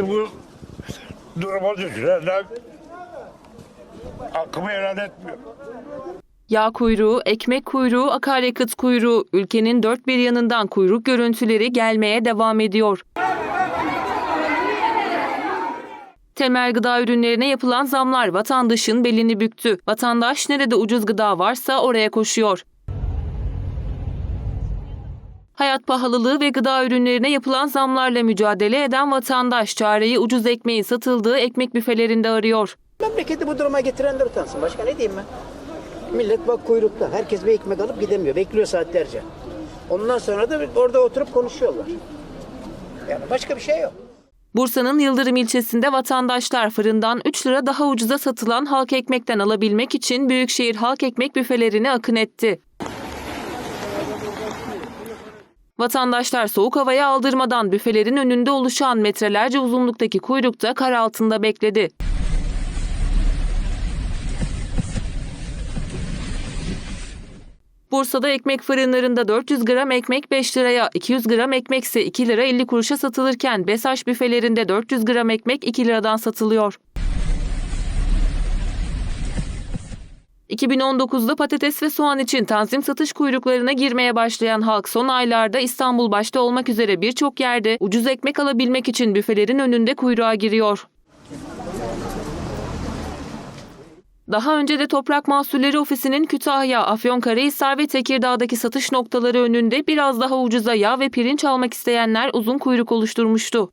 Bu duruma düşürenler hakkımı helal etmiyor. Yağ kuyruğu, ekmek kuyruğu, akaryakıt kuyruğu, ülkenin dört bir yanından kuyruk görüntüleri gelmeye devam ediyor. Temel gıda ürünlerine yapılan zamlar vatandaşın belini büktü. Vatandaş nerede ucuz gıda varsa oraya koşuyor. Hayat pahalılığı ve gıda ürünlerine yapılan zamlarla mücadele eden vatandaş çareyi ucuz ekmeğin satıldığı ekmek büfelerinde arıyor. Memleketi bu duruma getirenler utansın. Başka ne diyeyim ben? Millet bak kuyrukta. Herkes bir ekmek alıp gidemiyor. Bekliyor saatlerce. Ondan sonra da orada oturup konuşuyorlar. Yani başka bir şey yok. Bursa'nın Yıldırım ilçesinde vatandaşlar fırından 3 lira daha ucuza satılan halk ekmekten alabilmek için Büyükşehir halk ekmek büfelerine akın etti. Vatandaşlar soğuk havaya aldırmadan büfelerin önünde oluşan metrelerce uzunluktaki kuyrukta kar altında bekledi. Bursa'da ekmek fırınlarında 400 gram ekmek 5 liraya, 200 gram ekmek ise 2 lira 50 kuruşa satılırken Besaş büfelerinde 400 gram ekmek 2 liradan satılıyor. 2019'da patates ve soğan için tanzim satış kuyruklarına girmeye başlayan halk son aylarda İstanbul başta olmak üzere birçok yerde ucuz ekmek alabilmek için büfelerin önünde kuyruğa giriyor. Daha önce de Toprak Mahsulleri Ofisi'nin Kütahya, Afyonkarahisar ve Tekirdağ'daki satış noktaları önünde biraz daha ucuza yağ ve pirinç almak isteyenler uzun kuyruk oluşturmuştu.